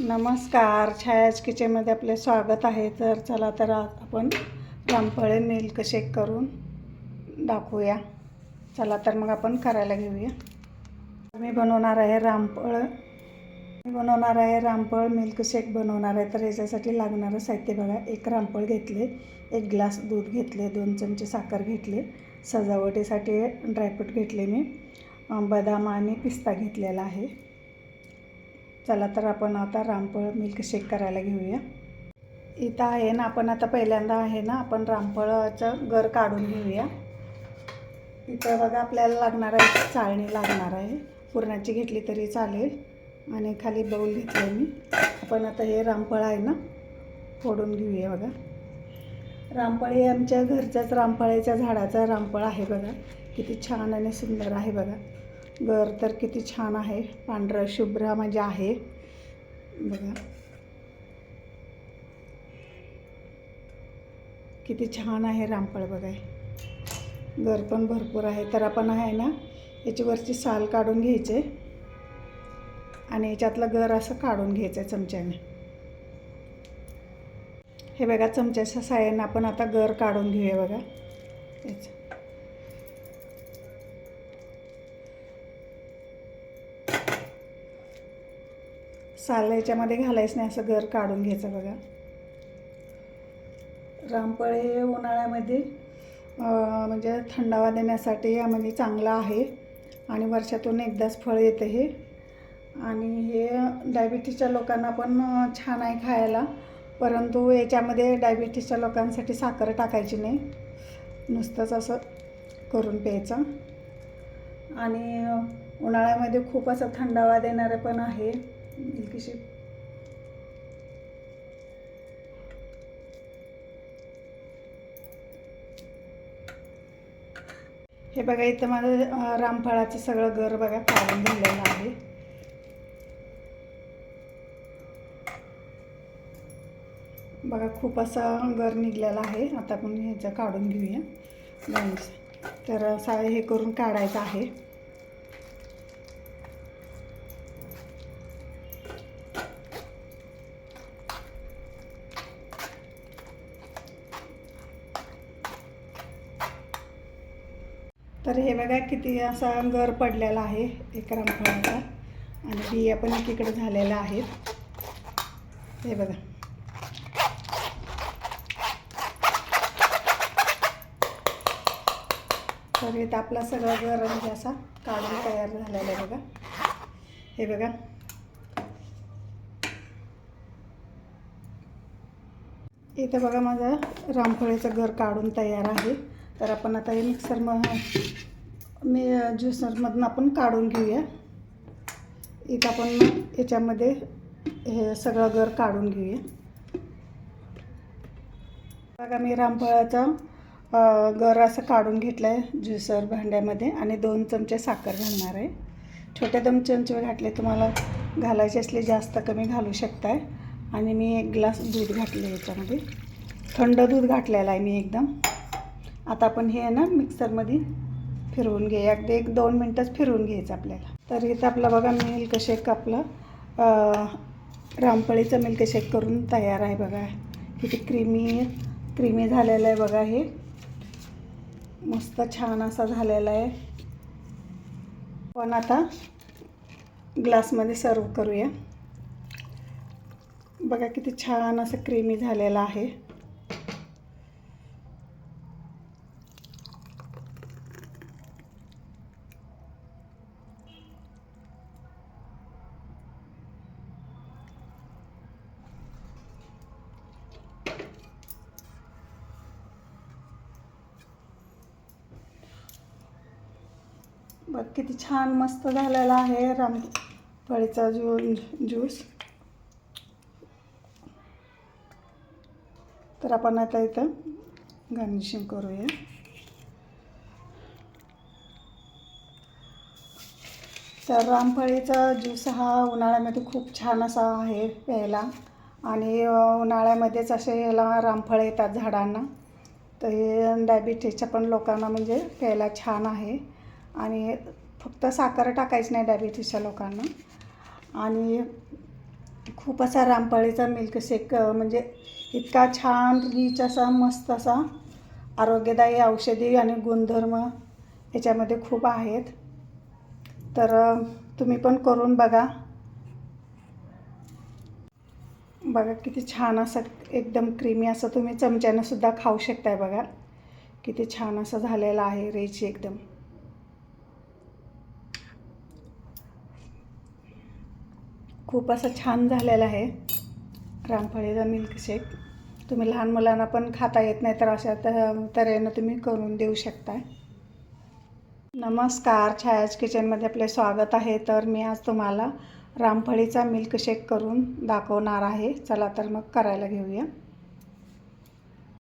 नमस्कार. छायाज किचनमध्ये आपले स्वागत आहे. तर चला तर आपण रामफळे मिल्क शेक करून दाखवूया. चला तर मग आपण करायला घेऊया. मी बनवणार आहे रामफळ. मी बनवणार आहे रामफळ मिल्क शेक बनवणार आहे तर याच्यासाठी लागणारं साहित्य बघा. एक रामफळ घेतले एक ग्लास दूध घेतले दोन चमचे साखर घेतले सजावटीसाठी ड्रायफ्रूट घेतले मी बदाम आणि पिस्ता घेतलेला आहे. चला तर आपण आता रामफळ मिल्कशेक करायला घेऊया. इथं आहे ना आपण आता पहिल्यांदा आहे ना आपण रामफळाचं गर काढून घेऊया. इथं बघा आपल्याला लागणार आहे चाळणी लागणार आहे. पुरणाची घेतली तरी चालेल. आणि खाली बाऊल घेतलं मी. आपण आता हे रामफळ आहे ना फोडून घेऊया बघा. रामफळ हे आमच्या घरच्याच रामफळाच्या झाडाचा रामफळ आहे बघा. किती छान आणि सुंदर आहे बघा. घर तर किती छान आहे. पांढरं शुभ्र म्हणजे आहे. बघा. किती छान आहे रामफळ बघा. घर पण भरपूर आहे. तर आपण आहे ना याच्यावरची साल काढून घ्यायचे. आणि याच्यातलं घर असं काढून घ्यायचं आहे चमच्याने. हे बघा चमच्याच्या साह्यानं आपण आता गर काढून घेऊया बघा. याचं. साल याच्यामध्ये घालायचं नाही असं घर काढून घ्यायचं बघा. रामफळ हे उन्हाळ्यामध्ये म्हणजे थंडावा देण्यासाठी यामध्ये चांगलं आहे आणि वर्षातून एकदाच फळ येतं हे. आणि हे डायबिटीसच्या लोकांना पण छान आहे खायला परंतु याच्यामध्ये डायबिटीसच्या लोकांसाठी साखर टाकायची नाही. नुसतंच असं करून प्यायचं. आणि उन्हाळ्यामध्ये खूप असं थंडावा देणारं पण आहे. मिल्की शेक हे बघा इथं माझं रामफळाचं सगळं घर बघा काढून झालेलं आहे. बघा खूप असा घर निघलेला आहे. आता आपण ह्याचं काढून घेऊया. तर सा हे करून काढायचं आहे. तर हे बघा किती असा गर पडलेला आहे एक रामफळाचा. आणि बिया पण एकीकडे झालेल्या आहेत. हे बघा. तर इथं आपला सगळं गर म्हणजे असा काढून तयार झालेला आहे बघा. हे बघा. इथं बघा माझं रामफळीचं घर काढून तयार आहे. तर आपण आता हे मिक्सर म मी ज्युसरमधून आपण काढून घेऊया. इथं आपण याच्यामध्ये हे सगळं घर काढून घेऊया. बघा मी रामफळाचं गर असं काढून घेतलं आहे ज्युसर भांड्यामध्ये आणि दोन चमचे साखर घालणार आहे. छोटे दोन चमचे घातले तुम्हाला घालायचे असले जास्त कमी घालू शकताय. आणि मी एक ग्लास दूध घातलं याच्यामध्ये. थंड दूध घातलेलं आहे मी एकदम. आता आपण हे आहे ना मिक्सरमध्ये फिरवून घे अगदी एक दोन मिनटंच फिरवून घ्यायचं आपल्याला. तर इथं आपला बघा मिल्कशेक आपलं रामपळीचं रामफळीचं करून तयार आहे बघा. किती क्रीमी क्रीमी झालेलं आहे बघा हे. मस्त छान असा झालेला आहे. पण आता ग्लासमध्ये सर्व करूया. बघा किती छान असं क्रीमी झालेलं आहे. बघ किती छान मस्त झालेला आहे रामफळीचा ज्यू ज्यूस. तर आपण आता इथं गार्निशिंग करूया. तर रामफळीचा ज्यूस हा उन्हाळ्यामध्ये खूप छान असा आहे प्यायला. आणि उन्हाळ्यामध्येच असे याला रामफळ येतात झाडांना. तर हे डायबिटीसच्या पण लोकांना म्हणजे प्यायला छान आहे. आणि फक्त साखर टाकायची नाही डायबिटीसच्या लोकांना. आणि खूप असा रामपाळीचा मिल्कशेक म्हणजे इतका छान रिच असा मस्त असा आरोग्यदायी औषधी आणि गुणधर्म याच्यामध्ये खूप आहेत. तर तुम्ही पण करून बघा. बघा किती छान असं एकदम क्रीमी असं तुम्ही चमच्यानंसुद्धा खाऊ शकताय बघा. किती छान असं झालेलं आहे रेची एकदम. खूप असं छान झालेलं आहे. रामफळीचा मिल्कशेक. तुम्ही लहान मुलांना पण खाता येत नाही तर अशा तऱ्हेनं तुम्ही करून देऊ शकताय. नमस्कार छायाज किचनमध्ये आपले स्वागत आहे. तर मी आज तुम्हाला रामफळीचा मिल्कशेक करून दाखवणार आहे. चला तर मग करायला घेऊया.